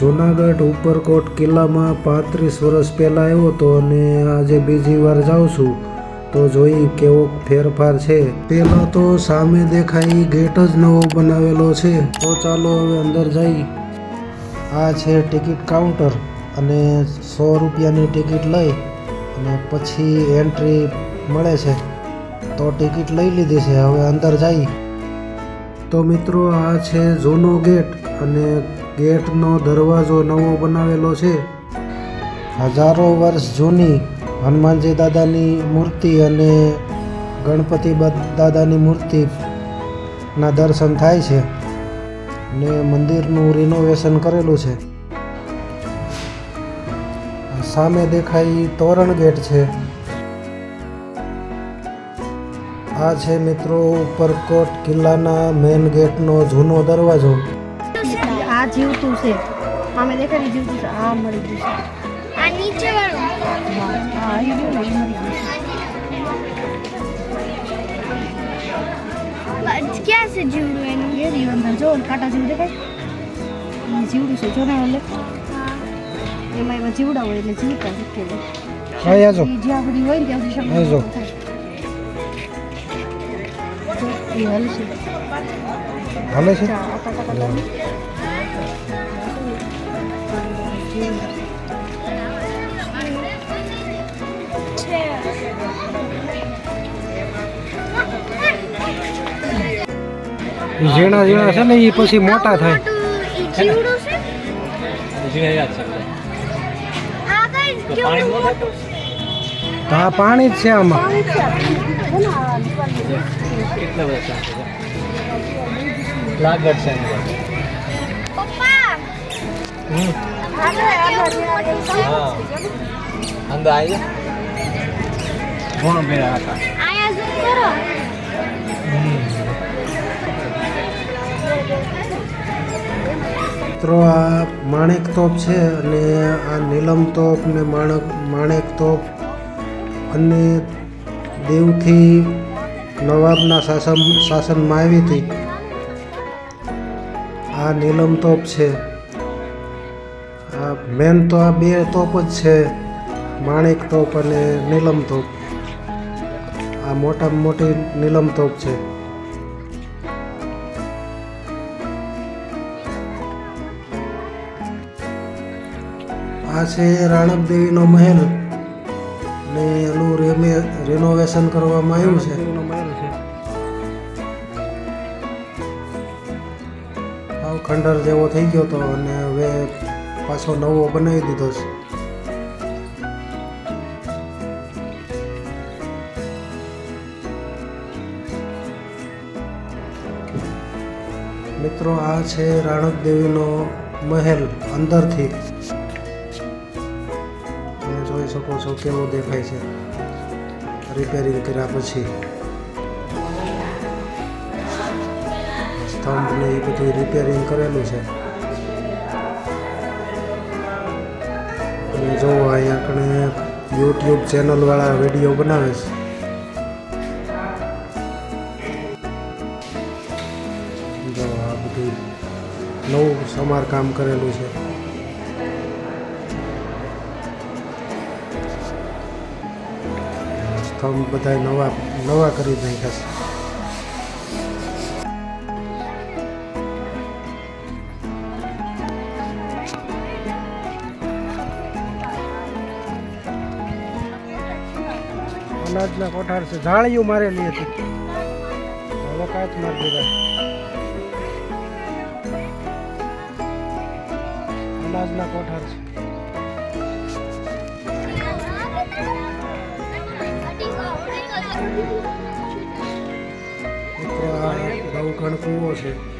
જૂનાગઢ ઉપરકોટ કિલ્લામાં પાંત્રીસ વર્ષ પહેલાં આવ્યો હતો અને આજે બીજી વાર જાઉં છું, તો જોઈ કેવો ફેરફાર છે. પહેલાં તો સામે દેખાય ગેટ જ નવો બનાવેલો છે, તો ચાલો હવે અંદર જઈ. આ છે ટિકિટ કાઉન્ટર અને સો રૂપિયાની ટિકિટ લઈ અને પછી એન્ટ્રી મળે છે, તો ટિકિટ લઈ લીધી છે, હવે અંદર જઈ. તો મિત્રો આ છે જૂનો ગેટ અને ગેટનો દરવાજો નવો બનાવેલો છે. હજારો વર્ષ જૂની હનુમાનજી દાદાની મૂર્તિ અને ગણપતિ દાદાની મૂર્તિના દર્શન થાય છે ને મંદિરનું રિનોવેશન કરેલું છે. સામે દેખાય તોરણ ગેટ છે. આ છે મિત્રો ઉપરકોટ કિલ્લાના મેઇન ગેટનો જૂનો દરવાજો. આ જીવતું છે. અમે દેખાડી જીવતું છે. આ મરી ગયું છે. આ નીચે વાળું હા આ આવી ગયું ને એ મરી ગયું બ- ક્યાં છે જીવડું એનું? છે એ રહ્યું અંદર. જો કાંટા જેવું દેખાય. એ જીવડું છે. જો ને એટલે એમાં એમાં જીવડા હોય એટલે જીવતા શીખે અહીં આજો જ્યાં સુધી હોય ને ત્યાં સુધી અહીં જો. શબ્દ થાય. જો, એ હલશે હાલે છે? ચા, આટા ટાટા ટાટા. છે ઝીણા ઝીણા છે ને એ પછી મોટા થાય. આ પાણી જ છે આમાં. લાગડ છે અંદર આવી. કોણ બેરા હતા મિત્રો, આ માણેક તોપ છે અને આ નીલમ તોપ ને માણક માણેક તોપ અને દેવથી નવાબના શાસન શાસનમાં આવી હતી આ નીલમ તોપ છે મેન તો આ બે તોપ જ છે. માણેક તોપ અને નીલમ તોપ. આ મોટામાં મોટી નીલમ તોપ છે. આ છે રાણક દેવીનો મહેલ. ને એનું રેમે રિનોવેશન કરવામાં આવ્યું છે. ખંડર જેવો થઈ ગયો હતો અને હવે પાછો નવો બનાવી દીધો છે. મિત્રો, આ છે રાણક દેવીનો મહેલ અંદરથી. તમે જોઈ શકો છો કેવો દેખાય છે. રિપેરિંગ કર્યા પછી. સ્તંભ ને એ બધું રિપેરિંગ કરેલું છે. અને જો અહીંયા કણે યુટ્યુબ ચેનલ વાળા વીડિયો બનાવે છે. જો આ બધું નવું સમારકામ કરેલું છે. સ્તંભ બધા નવા નવા કરી નાખ્યા છે. અનાજના કોઠાર છે. જાળીઓ મારેલી હતી. હવે કાચ મારી દીધા. અનાજના કોઠાર છે. બહુ દવખણ કૂવો છે.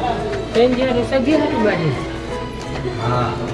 ન મળે એ મળે હા હા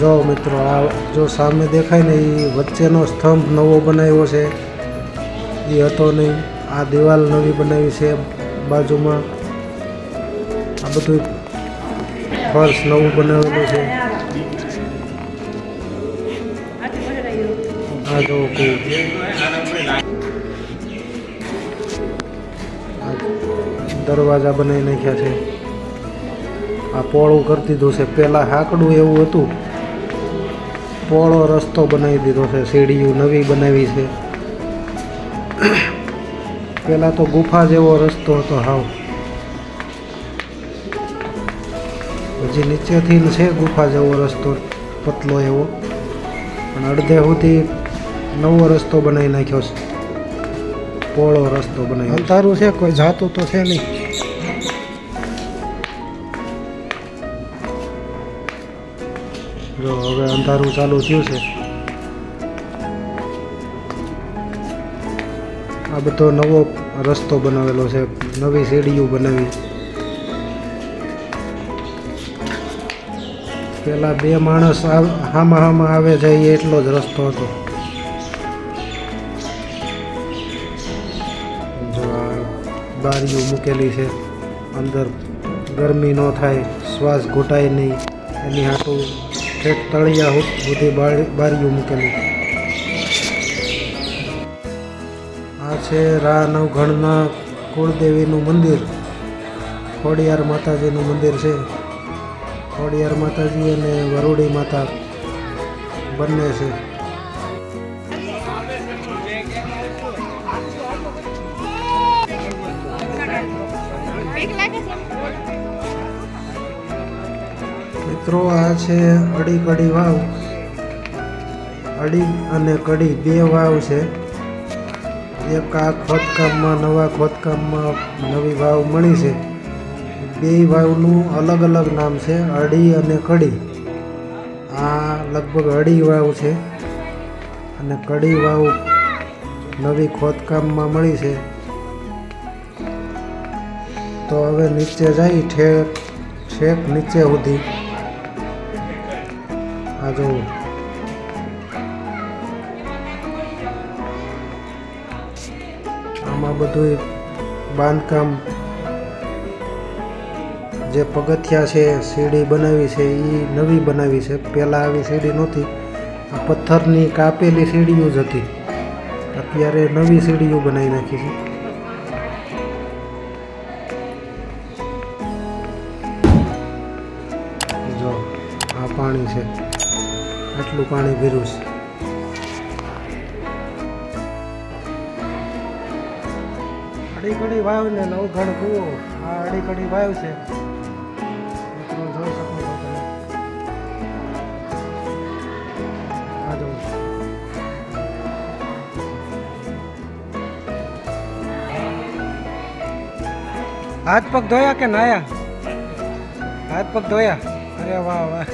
જો મિત્રો, આ જો સામે દેખાય ને એ વચ્ચેનો સ્તંભ નવો બનાવ્યો છે. એ હતો નહીં. આ દિવાલ નવી બનાવી છે બાજુમાં. આ બધું ફર્શ નવું બનાવેલું છે. આ જો દરવાજા બનાવી નાખ્યા છે. આ પોળું કરી દીધું છે. પહેલાં હાકડું એવું હતું. પોળો રસ્તો બનાવી દીધો છે. સીડીયું નવી બનાવી છે. પહેલાં તો ગુફા જેવો રસ્તો હતો હાવ. હજી નીચેથી છે ગુફા જેવો રસ્તો, પતલો એવો. પણ અડધે સુધી નવો રસ્તો બનાવી નાખ્યો છે. પોળો રસ્તો બનાવ્યો અંધારું છે કોઈ જાતું તો છે નહીં. જો હવે અંધારું ચાલુ થયું છે. આ બધો નવો રસ્તો બનાવેલો છે નવી સીડીઓ બનાવી. પેલા બે માણસ હામાં હામાં આવે જાય એટલો જ રસ્તો હતો. બારીઓ મૂકેલી છે. અંદર ગરમી ન થાય, શ્વાસ ઘૂંટાય નહીં. એની હાટું ઠેઠ તળિયા બધી બારીઓ મૂકેલી. આ છે રા નવઘણના કુળદેવીનું મંદિર. ખોડિયાર માતાજીનું મંદિર છે. ખોડિયાર માતાજી અને વરુડી માતા બંને છે. મિત્રો, આ છે અડી કડી વાવ. અડી અને કડી બે વાવ છે. એક આ ખોદકામમાં, નવા ખોદકામમાં નવી વાવ મળી છે. બે વાવનું અલગ અલગ નામ છે, અડી અને કડી. આ લગભગ અડી વાવ છે અને કડી વાવ નવી ખોદકામમાં મળી છે. તો હવે નીચે જઈ ઠેક છેક નીચે સુધી. આ જો આમાં બધું બાંધકામ જે પગથિયા છે, સીડી બનાવી છે એ નવી બનાવી છે. પહેલાં આવી સીડી નહોતી. આ પથ્થરની કાપેલી સીડીઓ જ હતી. અત્યારે નવી સીડીઓ બનાવી નાખી છે. જો આ પાણી છે. આટલું પાણી ભર્યું છે. અડી કડી વાવ ને નવઘણ કૂવો. આ અડી કડી વાવ છે. મિત્રો, જોઈ શકો છો તમે. હાથ પગ ધોયા કે નાયા? હાથ પગ ધોયા? અરે વાહ વાહ.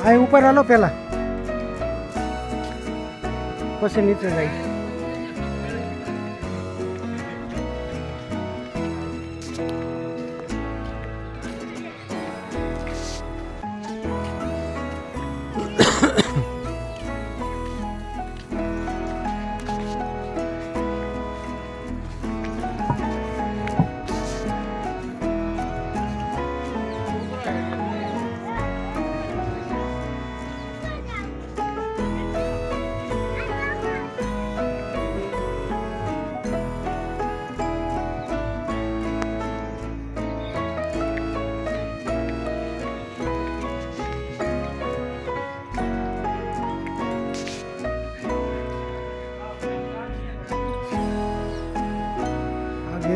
આ ઉપર હાલો પેલા પછી નીચે જાય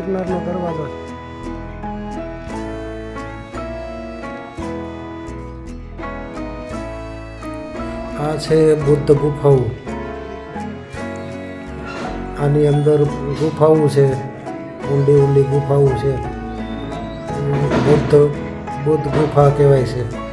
ગિરનારનો દરવાજો છે. આ છે બુદ્ધ ગુફાઓ. આની અંદર ગુફાઓ છે ઊંડી ઊંડી ગુફાઓ છે. બુદ્ધ બુદ્ધ ગુફા કહેવાય છે.